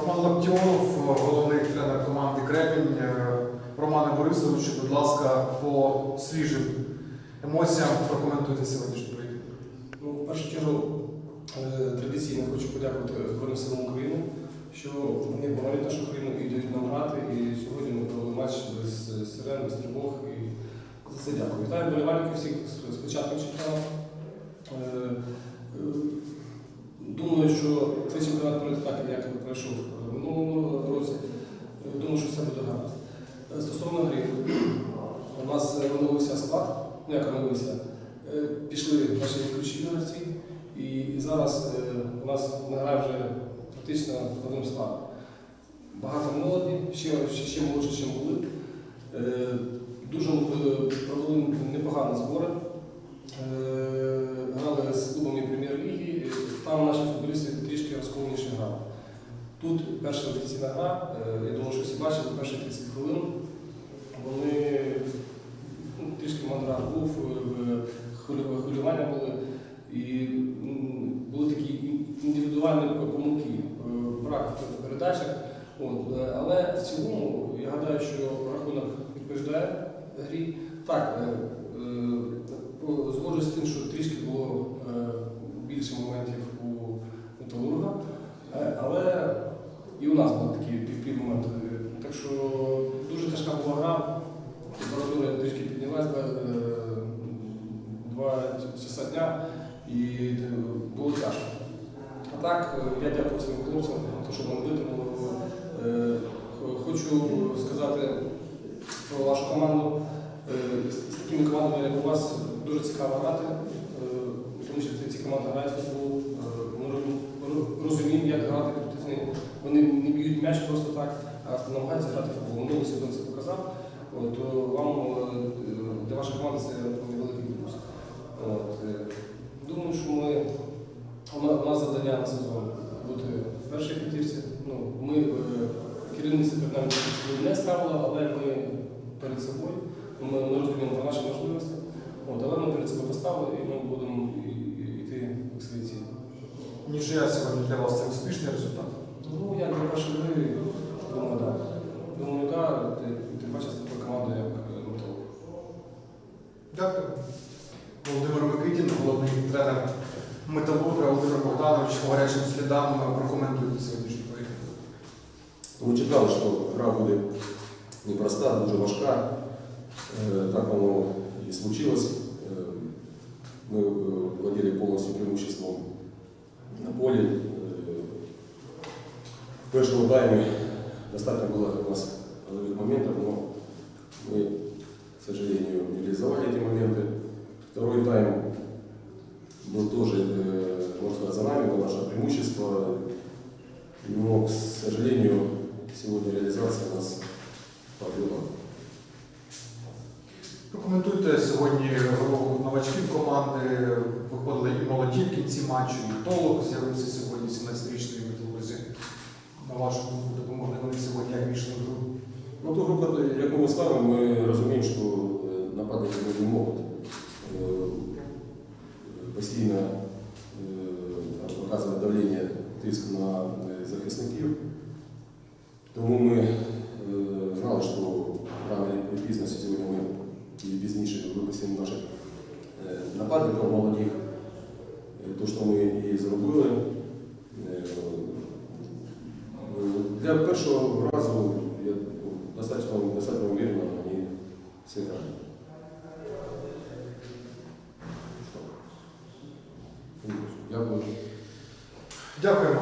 Роман Лаптьонов, е, головний тренер команди Кремінь. Е, Романе Борисовичу, будь ласка, по свіжим емоціям прокоментуйте сьогоднішній поєдинок. Ну, В першу чергу е, традиційно хочу подякувати Збройним силам України, що вони боронять нашу країну і дають нам грати. І сьогодні ми провели матч без сирен, без тривог. І за це дякую. Вітаю болівальників всіх з початком чемпіонату. Як пройшов в минулому році. Е, Думаю, що все буде гаразд. Е, Стосовно гри, у нас е, оновився склад, ну як оновився, Е, пішли наші ключі гравці, і зараз е, у нас граємо вже практично новим складом. Багато молоді, ще, ще, молодше, ніж були. Е, Дуже е, провели непогані збори. Е, Грали з клубами прем'єр-ліги, е, там наші футболісти трішки розкованіше грали. Тут перша офіційна гра, е, я думаю, що всі бачили, перші 30 хвилин. Вони ну, трішки мандраж був, е, хвилювання були. І були такі індивідуальні помилки, е, брак в передачах. От, е, але в цілому я гадаю, що рахунок відповідає грі. Так, е, е, згоджуюсь з тим, що трішки було е, більше моментів у металурга, Е, але і у нас були такі пів моменти. Так що дуже тяжка була гра. Температура трішки піднялась два, е, два часа дня і е, було тяжко. А так, е, я дякую своїм хлопцям, що вони витримали. Е, Хочу сказати про вашу команду. Е, З такими командами, як у вас, дуже цікаво грати, тому що ці команди грають футбол. Ми розуміємо, як грати проти них. Вони не б'ють м'яч просто так, а намагаються грати футбол. Минулий сезон це показав. От, вам для вашої команди це великий плюс. От, е, думаю, що ми, у на- у нас завдання на сезон бути в першій п'ятірці. Ну, ми е, керівництво перед нами не ставило, але ми перед собою. Ми, ми розуміємо про наші можливості. От, але ми перед собою поставили і ми будемо йти в свої цілі. Ніж я сьогодні для вас це успішний результат. Ну, як для першої гри, думаю, так. Думаю, так. Тим паче з такою командою, як е, Метро. Дякую. Володимир Микитін, головний тренер Металурга, Володимир Богданович, по гарячим слідам прокоментуйте сьогоднішній поєдинок. Ми чекали, що гра буде непроста, дуже важка. Е, Так воно і случилось. Е, Ми е, владели повністю преимуществом на полі. Е, В першому таймі достатньо було у нас головних моментів, но мы, к сожалению, не реализовали эти моменты. Второй тайм был тоже, э, можно сказать, за нами, было наше преимущество. Но, к сожалению, сегодня реализация у нас подвела. Прокоментуйте сьогодні новачків команди. Виходили і молоді в кінці матчу, і толок з'явився сьогодні 17-річної металурзі. На вашу думку, допомогли вони сьогодні як вийшли в гру. Ну, ту групу, яку ми ставимо, ми розуміємо, що е, нападники не можуть е, постійно е, показувати давлення, тиск на захисників. Тому ми е, знали, що чи пізно сьогодні ми і пізніше випустимо наших е, нападників молодих. Е, То, що ми і зробили. Е, Для першого разу я достатньо, достатньо уверенно они сыграли. Дякую. Дякуємо.